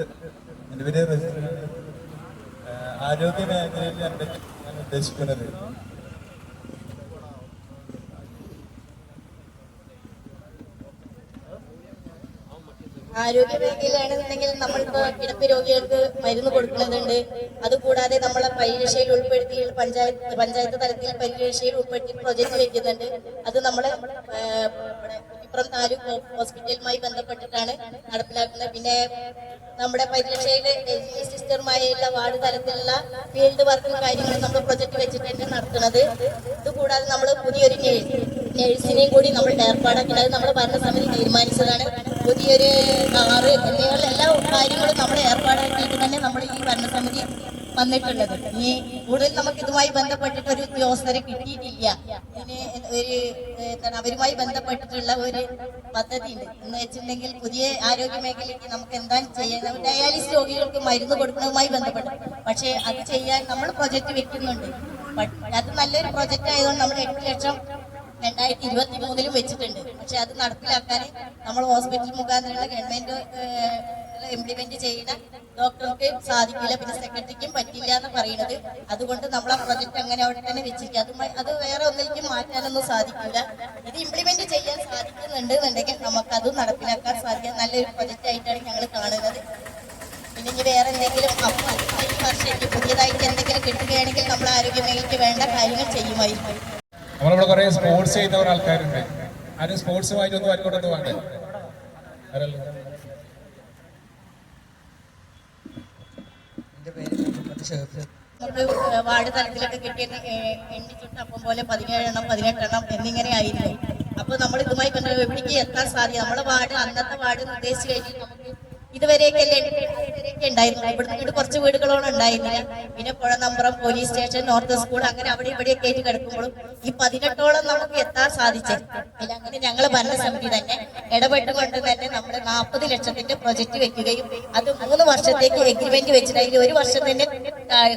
എന്റെ പേര് ആരോഗ്യ മേഖലയിൽ ഞാൻ ഉദ്ദേശിക്കുന്നത് ആരോഗ്യ മേഖലയിലാണെന്നുണ്ടെങ്കിൽ നമ്മളിപ്പോ കിടപ്പ് രോഗികൾക്ക് മരുന്ന് കൊടുക്കുന്നതുണ്ട്. അതുകൂടാതെ നമ്മളെ പരീക്ഷയിൽ ഉൾപ്പെടുത്തി പഞ്ചായത്ത് പഞ്ചായത്ത് തലത്തിൽ പരീക്ഷയിൽ ഉൾപ്പെടുത്തി പ്രൊജക്ട് വെക്കുന്നുണ്ട്. അത് നമ്മളെ കുറ്റിപ്പുറം താലൂക്ക് ഹോസ്പിറ്റലുമായി ബന്ധപ്പെട്ടിട്ടാണ് നടപ്പിലാക്കുന്നത്. പിന്നെ നമ്മുടെ പരീക്ഷയിലെ സിസ്റ്റർമായുള്ള വാർഡ് തലത്തിലുള്ള ഫീൽഡ് വർക്കും കാര്യങ്ങളും നമ്മൾ പ്രൊജക്ട് വെച്ചിട്ടാണ് നടത്തുന്നത്. ഇതുകൂടാതെ നമ്മൾ പുതിയൊരു നേഴ്സ് നേഴ്സിനെയും കൂടി നമ്മൾ ഏർപ്പാടാക്കുന്നത് അത് നമ്മുടെ ഭരണസമിതി തീരുമാനിച്ചതാണ്. പുതിയൊരു കാറ് എന്നിവയുള്ള എല്ലാ കാര്യങ്ങളും നമ്മൾ ഏർപ്പാടാക്കിയിട്ട് തന്നെ നമ്മൾ ഈ ഭരണസമിതി വന്നിട്ടുള്ളത്. ഇനി കൂടുതൽ നമുക്ക് ഇതുമായി ബന്ധപ്പെട്ടിട്ട് ഒരു ഉദ്യോഗസ്ഥരെ കിട്ടിയിട്ടില്ല. ഇനി ഒരു എന്താണ് അവരുമായി ബന്ധപ്പെട്ടിട്ടുള്ള ഒരു പദ്ധതി ഉണ്ട് എന്ന് വെച്ചിട്ടുണ്ടെങ്കിൽ പുതിയ ആരോഗ്യ മേഖലയ്ക്ക് നമുക്ക് എന്താണ് ചെയ്യുന്നത് ഡയാലിസിസ് രോഗികൾക്ക് മരുന്ന് കൊടുക്കുന്നതുമായി ബന്ധപ്പെട്ട്. പക്ഷേ അത് ചെയ്യാൻ നമ്മൾ പ്രൊജക്ട് വെക്കുന്നുണ്ട്. അത് നല്ലൊരു പ്രൊജക്റ്റ് ആയതുകൊണ്ട് നമ്മൾ എട്ട് ലക്ഷം രണ്ടായിരത്തി ഇരുപത്തി മൂന്നിലും വെച്ചിട്ടുണ്ട്. പക്ഷെ അത് നടപ്പിലാക്കാൻ നമ്മൾ ഹോസ്പിറ്റൽ മുഖാന്തരമുള്ള ഗവൺമെന്റ് ഇംപ്ലിമെന്റ് ചെയ്യുന്ന ഡോക്ടർക്ക് സാധിക്കില്ല പിന്നെ സെക്രട്ടറിക്കും പറ്റില്ല എന്ന് പറയുന്നത്. അതുകൊണ്ട് നമ്മൾ ആ പ്രൊജക്ട് അങ്ങനെ അവിടെ തന്നെ വെച്ചിരിക്കുക. അത് അത് വേറെ ഒന്നിലേക്കും മാറ്റാനൊന്നും സാധിക്കില്ല. ഇത് ഇംപ്ലിമെന്റ് ചെയ്യാൻ സാധിക്കുന്നുണ്ട് എന്നുണ്ടെങ്കിൽ നമുക്കത് നടപ്പിലാക്കാൻ സാധിക്കും. നല്ലൊരു പ്രൊജക്റ്റ് ആയിട്ടാണ് ഞങ്ങൾ കാണുന്നത്. പിന്നെ ഇനി വേറെ എന്തെങ്കിലും ഈ വർഷം എനിക്ക് പുതിയതായിട്ട് എന്തെങ്കിലും കിട്ടുകയാണെങ്കിൽ നമ്മൾ ആരോഗ്യ മേഖലയ്ക്ക് വേണ്ട കാര്യങ്ങൾ ചെയ്യുമായിരിക്കും. കുറേ സ്പോർട്സ് ചെയ്യുന്നവർ ആൾക്കാരുണ്ട്. ആരും സ്പോർട്സുമായിട്ടൊന്നും ആയിക്കോട്ടെ വേണ്ട ആരല്ല എന്റെ പേര് മുഹമ്മദ് ഷെഫ് വാർഡ് തലത്തിലൊക്കെ കിട്ടിയ എണ്ണിച്ചുട്ട് അപ്പം പോലെ പതിനേഴെണ്ണം പതിനെട്ടെണ്ണം എന്നിങ്ങനെ ആയിരുന്നു അപ്പൊ നമ്മൾ ഇതുമായി ബന്ധപ്പെട്ട് എവിടേക്ക് എത്താൻ സാധ്യത? നമ്മുടെ വാർഡ് അന്നത്തെ വാർഡ് നിർദ്ദേശിച്ചു കഴിഞ്ഞാൽ നമുക്ക് ഇതുവരെയൊക്കെയല്ലേ ഇതുവരെയൊക്കെ ഉണ്ടായിരുന്നു ഇവിടെ ഇവിടെ കുറച്ച് വീടുകളോളം ഉണ്ടായിരുന്നില്ല. പിന്നെ Puzhanampuram police station north school അങ്ങനെ അവിടെ ഇവിടെയൊക്കെ ആയിട്ട് കിടക്കുമ്പോഴും ഈ പതിനെട്ടോളം നമുക്ക് എത്താൻ സാധിച്ചത് അതിൽ അങ്ങനെ ഞങ്ങൾ ഭരണസമിതി തന്നെ ഇടപെട്ടുകൊണ്ട് തന്നെ നമ്മൾ നാൽപ്പത് ലക്ഷത്തിന്റെ പ്രൊജക്ട് വെക്കുകയും അത് മൂന്ന് വർഷത്തേക്ക് എഗ്രിമെന്റ് വെച്ചിട്ട് ഒരു വർഷം തന്നെ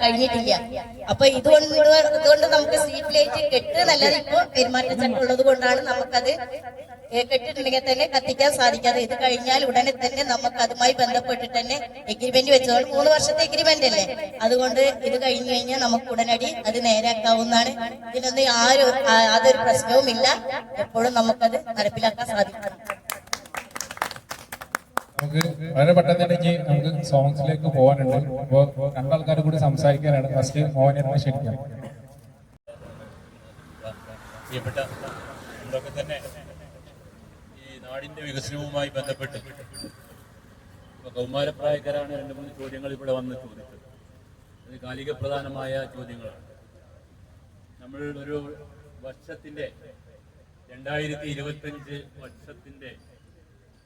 കഴിഞ്ഞിട്ടില്ല. അപ്പൊ ഇതുകൊണ്ട് ഇതുകൊണ്ട് നമുക്ക് സീറ്റ് ലൈറ്റ് കെട്ട് നല്ലത് ഇപ്പൊ പെരുമാറ്റച്ചട്ടം ഉള്ളത് കൊണ്ടാണ് നമുക്കത് കെട്ടിട്ടുണ്ടെങ്കിൽ തന്നെ കത്തിക്കാൻ സാധിക്കാതെ ഇത് കഴിഞ്ഞാൽ ഉടനെ തന്നെ നമുക്ക് അതുമായി ബന്ധപ്പെട്ടിട്ട് തന്നെ എഗ്രിമെന്റ് വെച്ചതുകൊണ്ട് മൂന്ന് വർഷത്തെ എഗ്രിമെന്റ് അല്ലേ? അതുകൊണ്ട് ഇത് കഴിഞ്ഞു കഴിഞ്ഞാൽ നമുക്ക് ഉടനടി അത് നേരാക്കാവുന്നതാണ് ഇതിനൊന്നും ആരും അതൊരു പ്രശ്നവും പ്രശ്നവുമില്ല. എപ്പോഴും നമുക്കത് നടപ്പിലാക്കാൻ സാധിക്കും. നമുക്ക് വളരെ പെട്ടെന്ന് ഇനി നമുക്ക് സോങ്സിലേക്ക് പോകാനുണ്ട്. അപ്പോൾ രണ്ടാൾക്കാരും കൂടി സംസാരിക്കാനാണ്. ഫസ്റ്റ് മോഹനെ ക്ഷണിക്കാം. തന്നെ ഈ നാടിന്റെ വികസനവുമായി ബന്ധപ്പെട്ട് കൗമാരപ്രായക്കാരാണ് രണ്ട് മൂന്ന് ചോദ്യങ്ങൾ ഇവിടെ വന്ന് ചോദിച്ചത്. കാലിക പ്രധാനമായ ചോദ്യങ്ങളാണ്. നമ്മൾ ഒരു വർഷത്തിന്റെ രണ്ടായിരത്തി ഇരുപത്തഞ്ച് വർഷത്തിന്റെ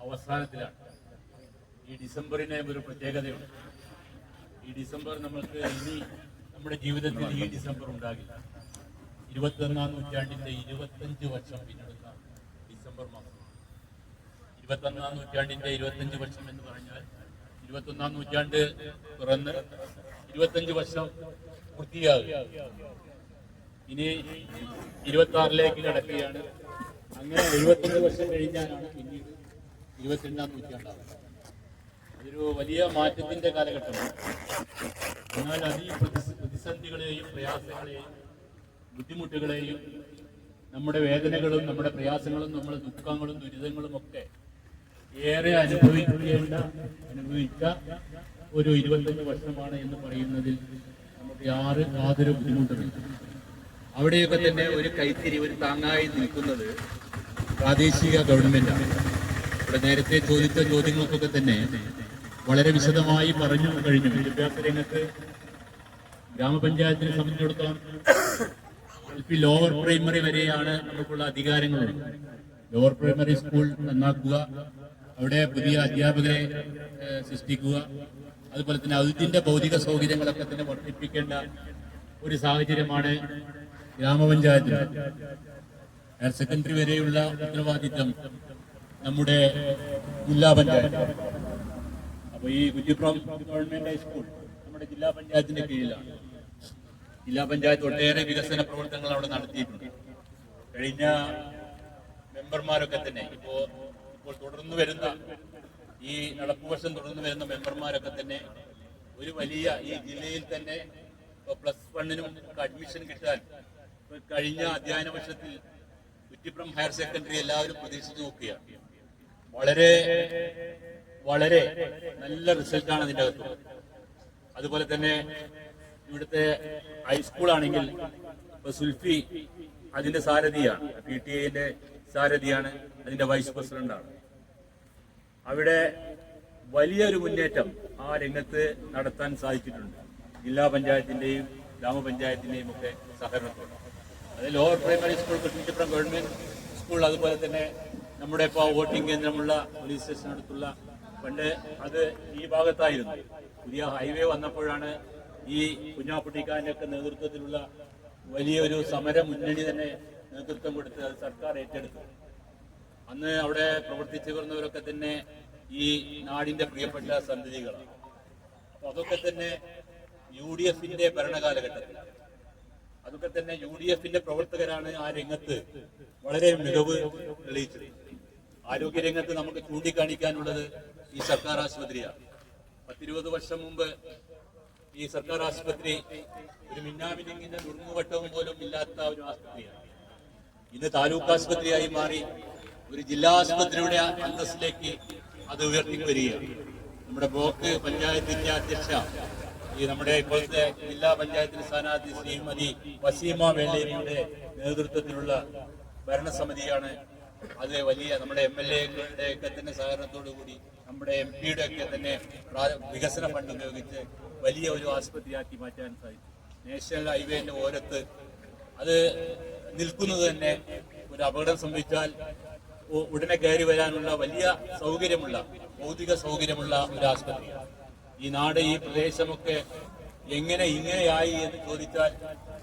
അവസാനത്തിലാണ് ഈ ഡിസംബറിന് ഒരു പ്രത്യേകതയുണ്ട്. ഈ ഡിസംബർ നമ്മൾക്ക് ഇനി നമ്മുടെ ജീവിതത്തിൽ ഈ ഡിസംബർ ഉണ്ടാകില്ല. ഇരുപത്തൊന്നാം നൂറ്റാണ്ടിന്റെ ഇരുപത്തഞ്ച് വർഷം പിന്നിടുന്ന ഡിസംബർ മാസം. ഇരുപത്തൊന്നാം നൂറ്റാണ്ടിന്റെ ഇരുപത്തഞ്ച് വർഷം എന്ന് പറഞ്ഞാൽ ഇരുപത്തൊന്നാം നൂറ്റാണ്ട് തുറന്ന് ഇരുപത്തഞ്ച് വർഷം പൂർത്തിയാകുക ഇനി ഇരുപത്തി ആറിലേക്ക് കിടക്കുകയാണ്. അങ്ങനെ എഴുപത്തഞ്ച് വർഷം കഴിഞ്ഞാലാണ് പിന്നീട് ഇരുപത്തിരണ്ടാം നൂറ്റാണ്ടാകുന്നത്. അതൊരു വലിയ മാറ്റത്തിന്റെ കാലഘട്ടമാണ് എന്നാൽ അത് ഈ പ്രതിസ- പ്രതിസന്ധികളെയും പ്രയാസങ്ങളെയും ബുദ്ധിമുട്ടുകളെയും നമ്മുടെ വേദനകളും നമ്മുടെ പ്രയാസങ്ങളും നമ്മുടെ ദുഃഖങ്ങളും ദുരിതങ്ങളും ഒക്കെ ഏറെ അനുഭവിക്കേണ്ട അനുഭവിച്ച ഒരു ഇരുപത്തഞ്ച് വർഷമാണ് എന്ന് പറയുന്നതിൽ നമുക്ക് ആറ് യാതൊരു ബുദ്ധിമുട്ടുമില്ല. അവിടെയൊക്കെ തന്നെ ഒരു കൈത്തിരി ഒരു താങ്ങായി നിൽക്കുന്നത് പ്രാദേശിക ഗവൺമെന്റാണ്. ഇവിടെ നേരത്തെ ചോദിച്ച ചോദ്യങ്ങൾക്കൊക്കെ തന്നെ വളരെ വിശദമായി പറഞ്ഞു കഴിഞ്ഞു. വിദ്യാഭ്യാസ രംഗത്ത് ഗ്രാമപഞ്ചായത്തിനെ സംബന്ധിച്ചിടത്തോളം എൽ പി ലോവർ പ്രൈമറി വരെയാണ് നമുക്കുള്ള അധികാരങ്ങൾ. ലോവർ പ്രൈമറി സ്കൂൾ നന്നാക്കുക അവിടെ പുതിയ അധ്യാപകരെ സൃഷ്ടിക്കുക അതുപോലെ തന്നെ അതിന്റെ ഭൗതിക സൗകര്യങ്ങളൊക്കെ തന്നെ വർദ്ധിപ്പിക്കേണ്ട ഒരു സാഹചര്യമാണ് ഗ്രാമപഞ്ചായത്ത്. ഹയർ സെക്കൻഡറി വരെയുള്ള ഉത്തരവാദിത്തം നമ്മുടെ ജില്ലാ പഞ്ചായത്ത്. അപ്പൊ ഈ കുറ്റിപ്പുറം ഗവൺമെന്റ് ഹൈസ്കൂൾ നമ്മുടെ ജില്ലാ പഞ്ചായത്തിന്റെ കീഴിലാണ്. ജില്ലാ പഞ്ചായത്ത് ഒട്ടേറെ വികസന പ്രവർത്തനങ്ങൾ അവിടെ നടത്തിയിട്ടുണ്ട്. കഴിഞ്ഞ മെമ്പർമാരൊക്കെ തന്നെ ഇപ്പോ ഇപ്പോൾ തുടർന്നു വരുന്ന ഈ നടപ്പുവർഷം തുടർന്ന് വരുന്ന മെമ്പർമാരൊക്കെ തന്നെ ഒരു വലിയ ഈ ജില്ലയിൽ തന്നെ പ്ലസ് വണ്ണിനും അഡ്മിഷൻ കിട്ടാൻ കഴിഞ്ഞ അധ്യയന വർഷത്തിൽ കുറ്റിപ്പുറം ഹയർ സെക്കൻഡറി എല്ലാവരും പ്രതീക്ഷിച്ചു നോക്കുകയാണ്. വളരെ വളരെ നല്ല റിസൾട്ടാണ് അതിന്റെ അകത്തുള്ളത് അതുപോലെ തന്നെ ഇവിടുത്തെ ഹൈസ്കൂളാണെങ്കിൽ ഇപ്പൊ സുൽഫി അതിന്റെ സാരഥിയാണ് പി ടി എന്റെ സാരഥിയാണ് അതിന്റെ വൈസ് പ്രസിഡന്റാണ് അവിടെ വലിയൊരു മുന്നേറ്റം ആ രംഗത്ത് നടത്താൻ സാധിച്ചിട്ടുണ്ട്. ജില്ലാ പഞ്ചായത്തിന്റെയും ഗ്രാമപഞ്ചായത്തിന്റെയും ഒക്കെ സഹകരണത്തോടെ. അത് lower primary school Kuttippuram government school അതുപോലെ തന്നെ നമ്മുടെ ഇപ്പോൾ വോട്ടിംഗ് കേന്ദ്രമുള്ള പോലീസ് സ്റ്റേഷനടുത്തുള്ള പണ്ട് അത് ഈ ഭാഗത്തായിരുന്നു. പുതിയ ഹൈവേ വന്നപ്പോഴാണ് ഈ കുഞ്ഞാപ്പുട്ടിക്കാരന്റെ ഒക്കെ നേതൃത്വത്തിലുള്ള വലിയൊരു സമര മുന്നണി തന്നെ നേതൃത്വം കൊടുത്ത് അത് സർക്കാർ ഏറ്റെടുത്തു. അന്ന് അവിടെ പ്രവർത്തിച്ചു വരുന്നവരൊക്കെ തന്നെ ഈ നാടിന്റെ പ്രിയപ്പെട്ട സന്തതികളാണ്. അപ്പൊ അതൊക്കെ തന്നെ യു ഡി എഫിന്റെ ഭരണകാലഘട്ടത്തിൽ അതൊക്കെ തന്നെ യു ഡി എഫിന്റെ പ്രവർത്തകരാണ് ആ രംഗത്ത് വളരെ മികവ് തെളിയിച്ചത്. ആരോഗ്യ രംഗത്ത് നമുക്ക് ചൂണ്ടിക്കാണിക്കാനുള്ളത് ഈ സർക്കാർ ആശുപത്രിയാണ്. പത്തിരുപത് വർഷം മുമ്പ് ഈ സർക്കാർ ആശുപത്രി ഒരു മിന്നാമിനിങ്ങിന്റെ നുറുങ്ങുവട്ടവും പോലും ഇല്ലാത്ത ഒരു ആശുപത്രിയാണ്. ഇന്ന് താലൂക്ക് ആശുപത്രിയായി മാറി ഒരു ജില്ലാ ആശുപത്രിയുടെ അന്തസ്സിലേക്ക് അത് ഉയർത്തി വരികയാണ്. നമ്മുടെ ബ്ലോക്ക് പഞ്ചായത്തിന്റെ അധ്യക്ഷ ഈ നമ്മുടെ ഇപ്പോഴത്തെ ജില്ലാ പഞ്ചായത്തിന് സ്ഥാനാർത്ഥി ശ്രീമതി വസീമ വെള്ളേരിയുടെ നേതൃത്വത്തിലുള്ള ഭരണസമിതിയാണ് അത് വലിയ നമ്മുടെ എം എൽ എകളുടെ ഒക്കെ തന്നെ സഹകരണത്തോടു കൂടി നമ്മുടെ എം പിയുടെ ഒക്കെ തന്നെ വികസന ഫണ്ട് ഉപയോഗിച്ച് വലിയ ഒരു ആശുപത്രിയാക്കി മാറ്റാൻ സാധിച്ചു. നാഷണൽ ഹൈവേന്റെ ഓരത്ത് അത് നിൽക്കുന്നത് തന്നെ ഒരു അപകടം സംഭവിച്ചാൽ ഉടനെ കയറി വരാനുള്ള വലിയ സൗകര്യമുള്ള ഭൗതിക സൗകര്യമുള്ള ഒരു ആശുപത്രിയാണ് ഈ നാട് ഈ പ്രദേശമൊക്കെ എങ്ങനെ ഇങ്ങനെയായി എന്ന് ചോദിച്ചാൽ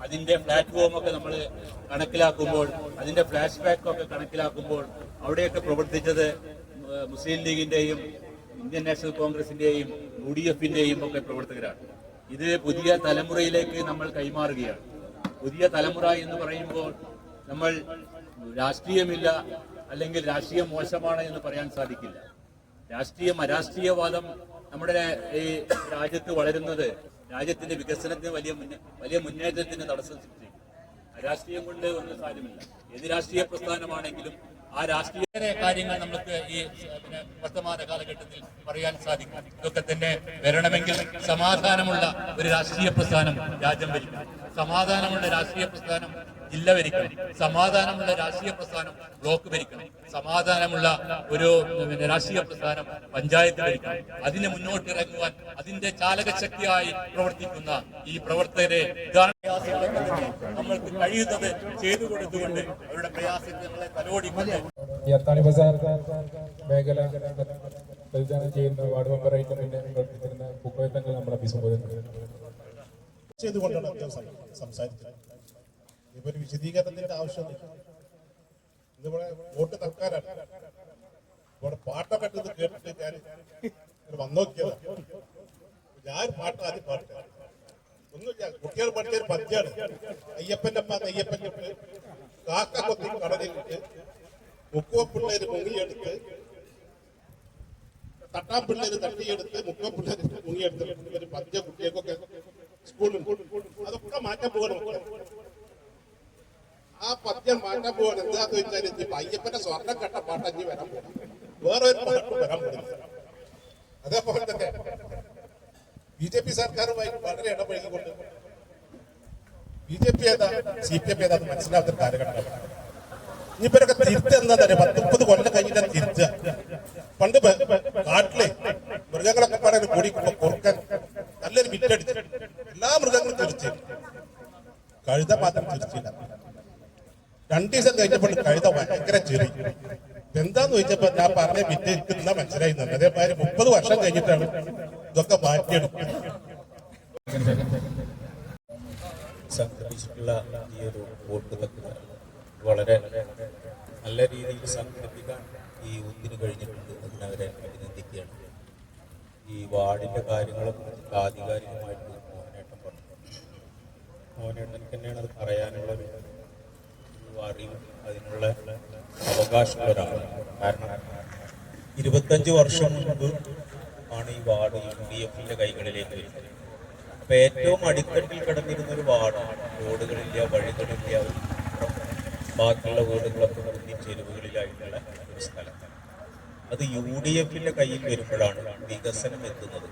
അതിന്റെ പ്ലാറ്റ്ഫോം ഒക്കെ നമ്മൾ കണക്കിലാക്കുമ്പോൾ അതിന്റെ ഫ്ലാഷ് ബാക്ക് ഒക്കെ കണക്കിലാക്കുമ്പോൾ അവിടെയൊക്കെ പ്രവർത്തിച്ചത് മുസ്ലിം ലീഗിന്റെയും ഇന്ത്യൻ നാഷണൽ കോൺഗ്രസിന്റെയും യു ഡി എഫിന്റെയും ഒക്കെ പ്രവർത്തകരാണ്. ഇത് പുതിയ തലമുറയിലേക്ക് നമ്മൾ കൈമാറുകയാണ്. പുതിയ തലമുറ എന്ന് പറയുമ്പോൾ നമ്മൾ രാഷ്ട്രീയമില്ല അല്ലെങ്കിൽ രാഷ്ട്രീയം മോശമാണ് എന്ന് പറയാൻ സാധിക്കില്ല. രാഷ്ട്രീയം അരാഷ്ട്രീയവാദം നമ്മുടെ ഈ രാജ്യത്ത് വളരുന്നത് രാജ്യത്തിന്റെ വികസനത്തിന് വലിയ വലിയ മുന്നേറ്റത്തിന് തടസ്സം സൃഷ്ടിക്കും. രാഷ്ട്രീയം കൊണ്ട് ഒന്നും സാധ്യമല്ല. ഏത് രാഷ്ട്രീയ പ്രസ്ഥാനമാണെങ്കിലും ആ രാഷ്ട്രീയ കാര്യങ്ങൾ നമുക്ക് ഈ പിന്നെ വർത്തമാന കാലഘട്ടത്തിൽ പറയാൻ സാധിക്കും. ഇതൊക്കെ തന്നെ വരണമെങ്കിൽ സമാധാനമുള്ള ഒരു രാഷ്ട്രീയ പ്രസ്ഥാനം രാജ്യം ഭരിക്കണം. സമാധാനമുള്ള രാഷ്ട്രീയ പ്രസ്ഥാനം ജില്ല ഭരിക്കണം. സമാധാനമുള്ള രാഷ്ട്രീയ പ്രസ്ഥാനം ബ്ലോക്ക് ഭരിക്കണം. സമാധാനമുള്ള ഒരു രാഷ്ട്രീയ പ്രസ്ഥാനം പഞ്ചായത്ത് ഭരിക്കണം. അതിന് മുന്നോട്ടിറങ്ങുവാൻ അതിന്റെ ചാലകശക്തിയായി പ്രവർത്തിക്കുന്ന ഈ പ്രവർത്തകരെ നമ്മൾക്ക് കഴിയുന്നത് ചെയ്തു കൊടുത്തുകൊണ്ട് അവരുടെ പ്രയാസങ്ങളെ തലോടിക്കൊണ്ട് ഈ അത്താണി ബസാർ മേഖല പ്രതിദാനം ചെയ്യുന്ന വാർഡ് പിന്നെ പ്രവർത്തിച്ചിരുന്ന പൂക്കോയത്തങ്ങൾ നമ്മളെ അഭിസംബോധന ചെയ്തു. ചെയ്തുകൊണ്ടാണ് സംസാരിക്കുന്നത് ഇപ്പൊ ഒരു വിശദീകരണത്തിന്റെ ആവശ്യമൊന്നുമില്ല. ഇതിവിടെ വോട്ട് തൽക്കാലാണ് ഇവിടെ പാട്ടൊക്കെ ഇട്ടത് കേട്ടിട്ട് ഞാൻ വന്നോക്കിയതാ ഞാൻ പാട്ട് ആദ്യം പാട്ട് ഒന്നുമില്ല കുട്ടികൾ പഠിച്ചൊരു പദ്യാണ്. അയ്യപ്പന്റെ അമ്മ അയ്യപ്പൻ ഉപ്പ് കാക്ക കൊത്തി കടലിലിട്ട് മുക്കുവ പിള്ളേര് മുങ്ങിയെടുത്ത് തട്ടാൻ പിള്ളേര് തട്ടിയെടുത്ത് മുക്കുവപ്പിള്ളേര് മുങ്ങിയെടുത്ത് പദ്യ കുട്ടികൾക്കൊക്കെ സ്കൂളിൽ അതൊക്കെ മാറ്റാൻ പോകണം. പദ്യം മാറ്റാൻ പോകണം എന്താന്ന് വെച്ചാൽ ഇപ്പൊ അയ്യപ്പന്റെ സ്വർണം കെട്ട പാട്ട് അഞ്ഞ് വരാൻ വേറെ ഒരു പാട്ട് വരാൻ പോകുന്നത് അതേപോലെ തന്നെ ബി ജെ പി സർക്കാരുമായി വളരെ ഇടപഴകിക്കൊണ്ട് ബി ജെ പി ഏതാ സി പി എം ഏതാ മനസ്സിലാവുന്ന കാലഘട്ടമാണ് തിരുത്ത് എന്താ തന്നെ പത്ത് മുപ്പത് കൊല്ലം കഴിഞ്ഞാൽ തിരുത്തുക. പണ്ട് നാട്ടിലെ മൃഗങ്ങളൊക്കെ പറയാൻ കൂടി കുറുക്കൻ നല്ലൊരു വിറ്റടിച്ച്. എല്ലാ മൃഗങ്ങളും തിരിച്ചു. കഴുത മാത്രം തിരിച്ചില്ല. രണ്ടു ദിവസം കഴിഞ്ഞപ്പോൾ കഴുത ഭയങ്കര ചെറി. എന്താന്ന് ചോദിച്ചപ്പോ ഞാൻ പറഞ്ഞ എനിക്ക് ഇന്നാ മനസ്സിലായി. തന്നെ അതേമാതിരി മുപ്പത് വർഷം കഴിഞ്ഞിട്ടാണ് ഇതൊക്കെ മാറ്റിയെടുക്കുന്നത് സംഘടിപ്പിച്ചിട്ടുള്ള ഈ ഒരു വോട്ട് വളരെ നല്ല രീതിയിൽ സംഘടിപ്പിക്കാൻ ഈ യൂത്തിന് കഴിഞ്ഞിട്ടുണ്ട് അതിനവരെ അഭിനന്ദിക്കുകയാണ്. ഈ വാർഡിന്റെ കാര്യങ്ങളെ കുറിച്ച് ആധികാരികമായിട്ട് മോഹനേട്ടൻ പറഞ്ഞു. മോഹനേട്ടൻ തന്നെയാണ് അത് പറയാനുള്ള ഒരു ഒരു അറിവും അതിനുള്ള കാരണം ഇരുപത്തഞ്ച് വർഷം മുമ്പ് ആണ് ഈ വാർഡ് യു ഡി എഫിന്റെ കൈകളിലേക്ക് വരുന്നത്. അപ്പൊ ഏറ്റവും അടിത്തട്ടിൽ കിടന്നിരുന്ന ഒരു വാർഡാണ് റോഡുകളില്ല വഴികളില്ല ബാക്കിയുള്ള വീടുകളൊക്കെ മുന്നിൽ ചെരുവുകളിലായിട്ടുള്ള ഒരു സ്ഥലം. അത് യു ഡി എഫിന്റെ കയ്യിൽ വരുമ്പോഴാണ് വികസനം എത്തുന്നത്.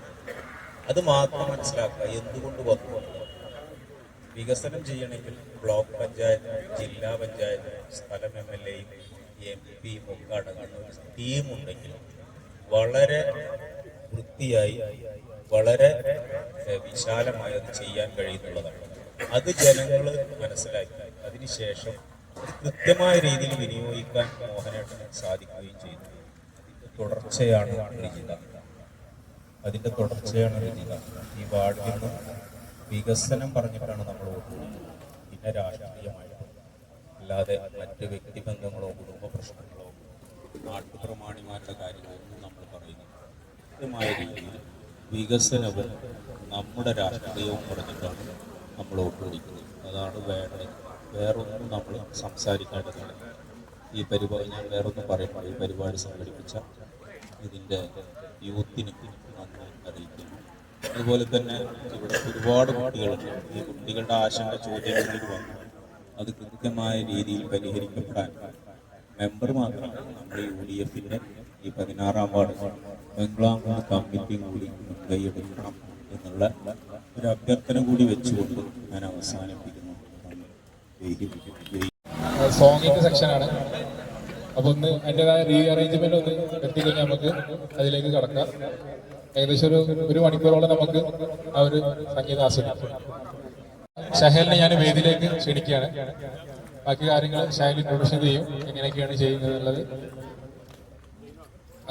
അത് മാത്രം മനസ്സിലാക്കുക എന്തുകൊണ്ട് വന്നു. വികസനം ചെയ്യണമെങ്കിൽ ബ്ലോക്ക് പഞ്ചായത്ത് ജില്ലാ പഞ്ചായത്ത് സ്ഥലം എം എൽ എയും എം പിയും ഒക്കെ അടങ്ങുന്ന ഒരു ടീമുണ്ടെങ്കിൽ വളരെ വൃത്തിയായി വളരെ വിശാലമായി അത് ചെയ്യാൻ കഴിയുന്നുള്ളതാണ്. അത് ജനങ്ങൾ മനസ്സിലാക്കി. അതിനുശേഷം അത് കൃത്യമായ രീതിയിൽ വിനിയോഗിക്കാൻ മോഹനേട്ടന് സാധിക്കുകയും ചെയ്തു. തുടർച്ചയാണ് രചിത അതിന്റെ തുടർച്ചയാണ് രചിത ഈ വാർഡിൽ വികസനം പറഞ്ഞിട്ടാണ് നമ്മൾ വോട്ട് കൊടുക്കുന്നത്. പിന്നെ രാഷ്ട്രീയമായിട്ട് അല്ലാതെ മറ്റ് വ്യക്തിബന്ധങ്ങളോ കുടുംബ പ്രശ്നങ്ങളോ നാട്ടുപ്രമാണിമാരുടെ കാര്യങ്ങളൊന്നും നമ്മൾ പറയുന്നില്ല. കൃത്യമായ രീതിയിൽ വികസനവും നമ്മുടെ രാഷ്ട്രീയവും പറഞ്ഞിട്ടാണ് നമ്മൾ വോട്ട് കൊടുക്കുന്നത്. അതാണ് വേണ്ടത് വേറൊന്നും നമ്മൾ സംസാരിക്കേണ്ടതാണ് ഈ പരിപാടി ഞാൻ വേറൊന്നും പറയുമ്പോൾ ഈ പരിപാടി സംഘടിപ്പിച്ച ഇതിന്റെ യൂത്തിന് നന്ദി അറിയിക്കുന്നു. അതുപോലെ തന്നെ ഇവിടെ ഒരുപാട് കുട്ടികളുണ്ട് ഈ കുട്ടികളുടെ ആശങ്ക ചോദ്യങ്ങളിൽ വന്നു. അത് കൃത്യമായ രീതിയിൽ പരിഹരിക്കപ്പെടാൻ മെമ്പർ മാത്രമല്ല നമ്മുടെ യു ഡി എഫിന്റെ ഈ പതിനാറാം വാർഡ് ബംഗ്ലാംകുന്ന് കമ്മിറ്റി കൂടി മുൻകൈയെടുക്കണം എന്നുള്ള ഒരു അഭ്യർത്ഥന കൂടി വെച്ചുകൊണ്ട് ഞാൻ അവസാനിപ്പിക്കുന്നു. സെക്ഷനാണ് അപ്പൊ ഒന്ന് അതിന്റെതായ റീ അറേഞ്ച്മെന്റ് ഒന്ന് എത്തിക്കഴിഞ്ഞാൽ നമുക്ക് അതിലേക്ക് കടക്കാം. ഏകദേശം ഒരു ഒരു മണിക്കൂറോളം നമുക്ക് ആ ഒരു സംഗീതം ആസ്വദിക്കാം. ഷഹലിനെ ഞാൻ വേദിയിലേക്ക് ക്ഷണിക്കുകയാണ്. ബാക്കി കാര്യങ്ങൾ ഷഹൽ ഇൻട്രൊഡക്ഷൻ ചെയ്യും എങ്ങനെയൊക്കെയാണ് ചെയ്യുന്നത് എന്നുള്ളത്